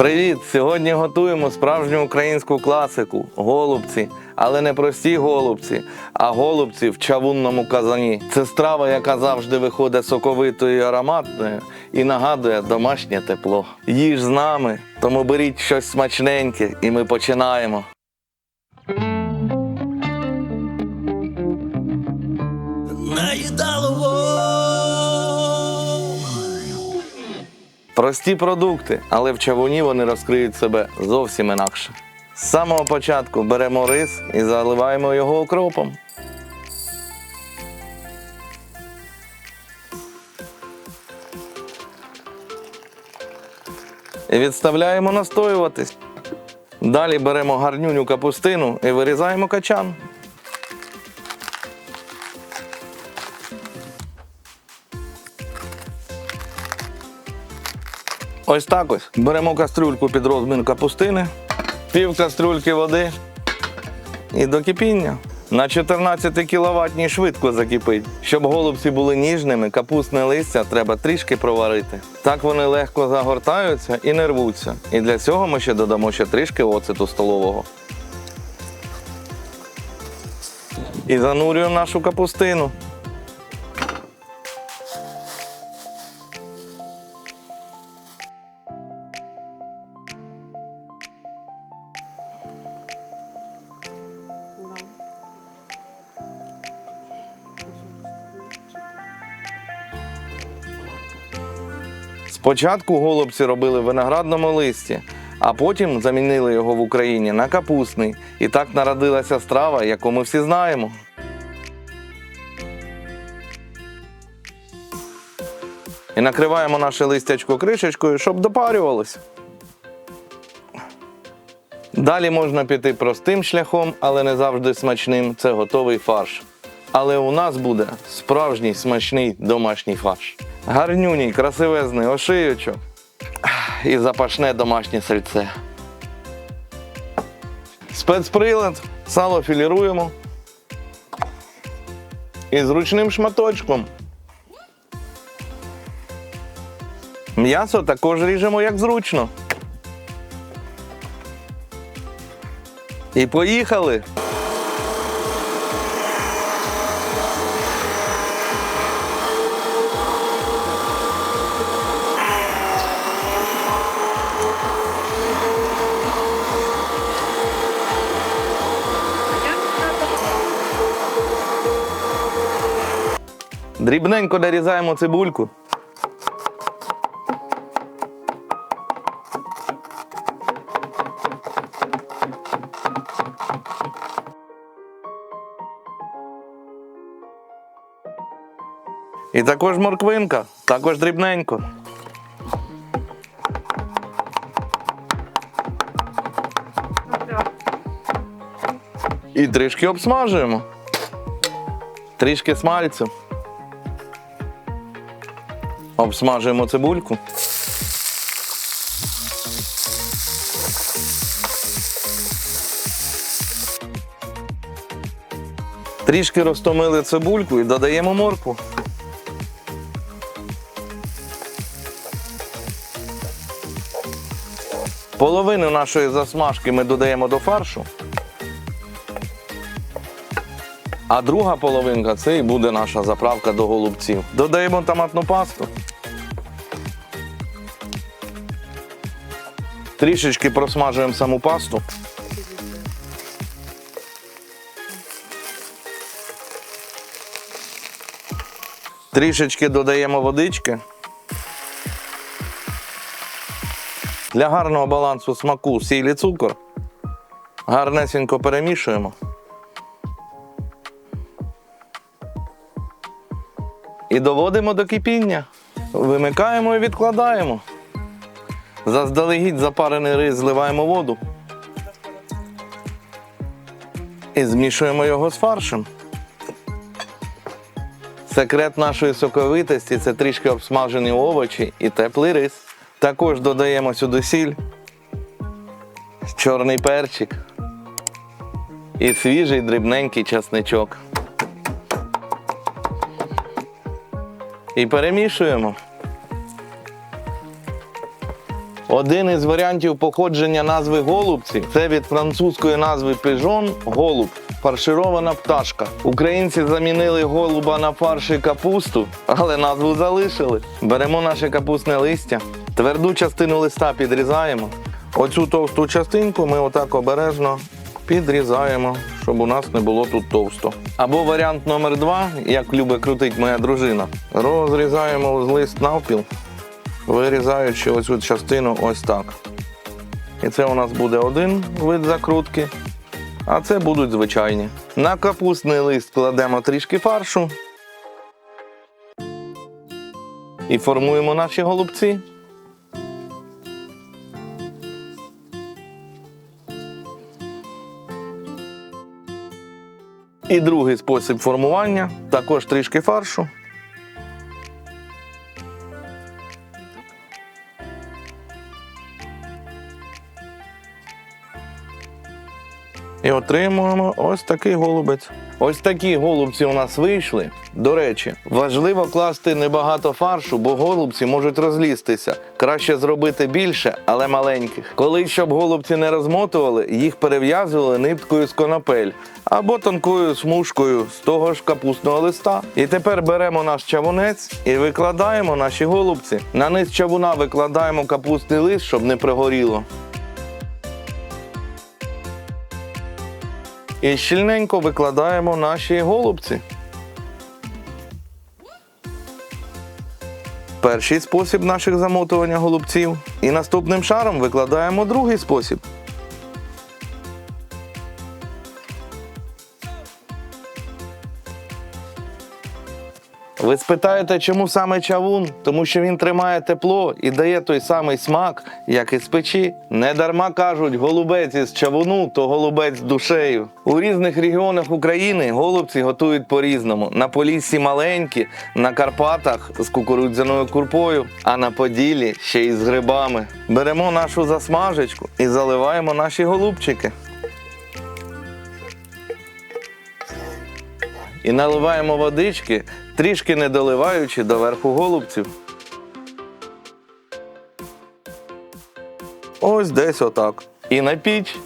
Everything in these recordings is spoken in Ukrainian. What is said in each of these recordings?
Привіт! Сьогодні готуємо справжню українську класику голубці, але не прості голубці, а голубці в чавунному казані. Це страва, яка завжди виходить соковитою і ароматною і нагадує домашнє тепло. Їж з нами, тому беріть щось смачненьке, і ми починаємо. Прості продукти, але в чавуні вони розкриють себе зовсім інакше. З самого початку беремо рис і заливаємо його окропом. І відставляємо настоюватись. Далі беремо гарнюню капустину і вирізаємо качан. Ось так ось. Беремо кастрюльку під розмір капустини, пів кастрюльки води і до кипіння. На 14 кВт швидко закипить. Щоб голубці були ніжними, капустне листя треба трішки проварити. Так вони легко загортаються і не рвуться. І для цього ми ще додамо ще трішки оцету столового. І занурюємо нашу капустину. Спочатку голубці робили в виноградному листі, а потім замінили його в Україні на капустний. І так народилася страва, яку ми всі знаємо. І накриваємо наше листячко кришечкою, щоб допарювалося. Далі можна піти простим шляхом, але не завжди смачним. Це готовий фарш. Але у нас буде справжній смачний домашній фарш. Гарнюній, красивезний ошиючок і запашне домашнє сальце. Спецприлад, сало філіруємо. І зручним шматочком. М'ясо також ріжемо як зручно. І поїхали. Дрібненько нарізаємо цибульку. І також морквинка, також дрібненько. І трішки обсмажуємо. Трішки смальцю. Обсмажуємо цибульку. Трішки розтомили цибульку і додаємо моркву. Половину нашої засмажки ми додаємо до фаршу. А друга половинка це і буде наша заправка до голубців. Додаємо томатну пасту. Трішечки просмажуємо саму пасту. Трішечки додаємо водички. Для гарного балансу смаку сіль і цукор. Гарнесенько перемішуємо. І доводимо до кипіння. Вимикаємо і відкладаємо. Заздалегідь запарений рис зливаємо воду. І змішуємо його з фаршем. Секрет нашої соковитості це трішки обсмажені овочі і теплий рис. Також додаємо сюди сіль, чорний перчик і свіжий дрібненький часничок. І перемішуємо. Один із варіантів походження назви голубці це від французької назви піжон голуб. Фарширована пташка. Українці замінили голуба на фарш і капусту, але назву залишили. Беремо наше капустне листя, тверду частину листа підрізаємо. Оцю товсту частинку ми отак обережно підрізаємо, щоб у нас не було тут товсто. Або варіант номер два, як любить крутить моя дружина. Розрізаємо лист навпіл, вирізаючи оцю частину ось так. І це у нас буде один вид закрутки, а це будуть звичайні. На капустний лист кладемо трішки фаршу і формуємо наші голубці. І другий спосіб формування також трішки фаршу. І отримуємо ось такий голубець. Ось такі голубці у нас вийшли. До речі, важливо класти небагато фаршу, бо голубці можуть розлізтися. Краще зробити більше, але маленьких. Коли щоб голубці не розмотували, їх перев'язували ниткою з конопель або тонкою смужкою з того ж капустного листа. І тепер беремо наш чавунець і викладаємо наші голубці. На низ чавуна викладаємо капустний лист, щоб не пригоріло. І щільненько викладаємо наші голубці. Перший спосіб наших замотування голубців. І наступним шаром викладаємо другий спосіб. Ви спитаєте, чому саме чавун? Тому що він тримає тепло і дає той самий смак, як і з печі. Не дарма кажуть, голубець із чавуну, то голубець з душею. У різних регіонах України голубці готують по-різному. На Поліссі маленькі, на Карпатах з кукурудзяною курпою, а на Поділлі ще й з грибами. Беремо нашу засмажечку і заливаємо наші голубчики. І наливаємо водички, трішки не доливаючи до верху голубців. Ось десь отак. І на піч.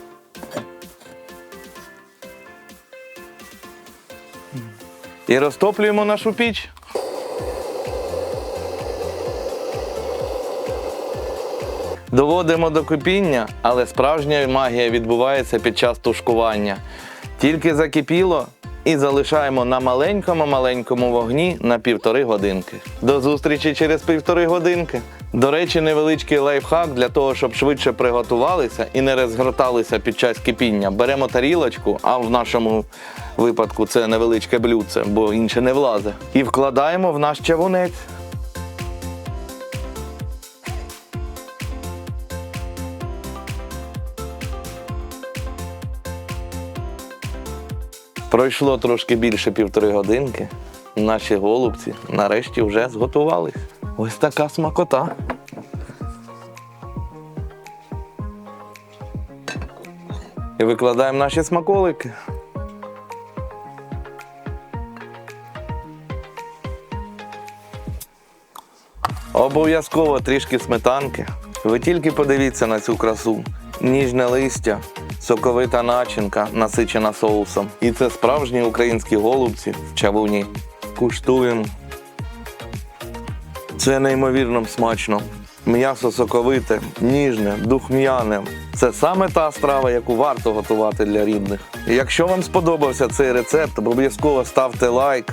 І розтоплюємо нашу піч. Доводимо до кипіння, але справжня магія відбувається під час тушкування. Тільки закипіло і залишаємо на маленькому-маленькому вогні на півтори годинки. До зустрічі через півтори годинки. До речі, невеличкий лайфхак для того, щоб швидше приготувалися і не розгорталися під час кипіння. Беремо тарілочку, а в нашому випадку це невеличке блюдце, бо інше не влазить. І вкладаємо в наш чавунець. Пройшло трошки більше півтори годинки. Наші голубці нарешті вже зготувались. Ось така смакота. І викладаємо наші смаколики. Обов'язково трішки сметанки. Ви тільки подивіться на цю красу. Ніжне листя, соковита начинка, насичена соусом. І це справжні українські голубці в чавуні. Куштуємо. Це неймовірно смачно. М'ясо соковите, ніжне, духм'яне. Це саме та страва, яку варто готувати для рідних. Якщо вам сподобався цей рецепт, обов'язково ставте лайк.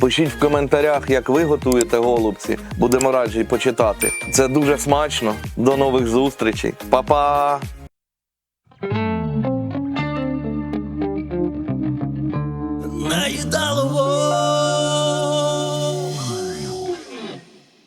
Пишіть в коментарях, як ви готуєте голубці. Будемо раді почитати. Це дуже смачно. До нових зустрічей. Па-па! Наїдало